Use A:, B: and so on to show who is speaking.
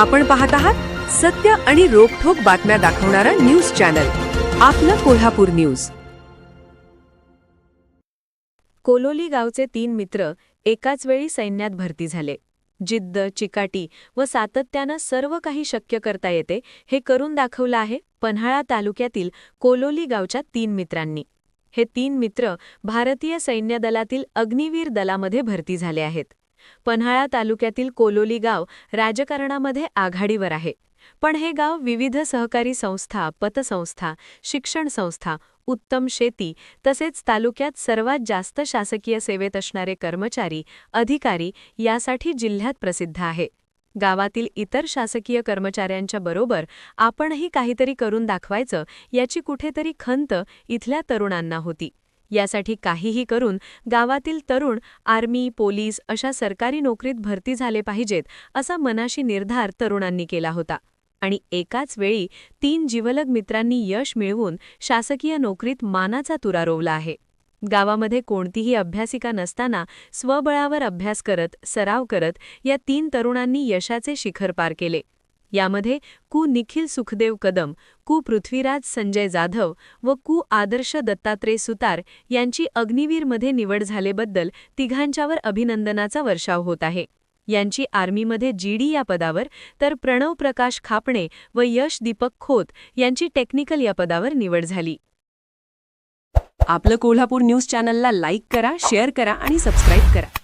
A: आपण पाहत आहात सत्य आणि रोखठोक बातम्या दाखवणारा न्यूज चॅनल. आपलं कोल्हापूर न्यूज.
B: कोलोली गावचे तीन मित्र एकाच वेळी सैन्यात भरती झाले. जिद्द चिकाटी व सातत्यानं सर्व काही शक्य करता येते हे करून दाखवलं आहे पन्हाळा तालुक्यातील कोलोली गावच्या तीन मित्रांनी. हे तीन मित्र भारतीय सैन्य दलातील अग्निवीर दलामध्ये भरती झाले आहेत. पन्हाळा तालुक्यातील कोलोली गाव राजकारणामध्ये आघाडीवर आहे. पण हे गाव विविध सहकारी संस्था पतसंस्था शिक्षण संस्था उत्तम शेती तसेच तालुक्यात सर्वात जास्त शासकीय सेवेत असणारे कर्मचारी अधिकारी यासाठी जिल्ह्यात प्रसिद्ध आहे. गावातील इतर शासकीय कर्मचाऱ्यांच्या बरोबर आपणही काहीतरी करून दाखवायचं याची कुठेतरी खंत इथल्या तरुणांना होती. यासाठी काहीही करून गावातील तरुण आर्मी पोलीस अशा सरकारी नोकरीत भरती झाले पाहिजेत असा मनाशी निर्धार तरुणांनी केला होता. आणि एकाच वेळी तीन जीवलग मित्रांनी यश मिळवून शासकीय नोकरीत मानाचा तुरा रोवला आहे. गावामध्ये कोणतीही अभ्यासिका नसताना स्वबळावर अभ्यास करत सराव करत या तीन तरुणांनी यशाचे शिखर पार केले. यामध्ये कु निखिल सुखदेव कदम कु पृथ्वीराज संजय जाधव व कु आदर्श दत्तात्रय सुतार यांची अग्निवीरमध्ये निवड झालेबद्दल तिघांच्यावर अभिनंदनाचा वर्षाव होत आहे. यांची आर्मीमध्ये जीडी या पदावर तर प्रणव प्रकाश खापणे व यश दीपक खोत यांची टेक्निकल या पदावर निवड झाली.
A: आपलं कोल्हापूर न्यूज चॅनलला लाईक करा शेअर करा आणि सबस्क्राईब करा.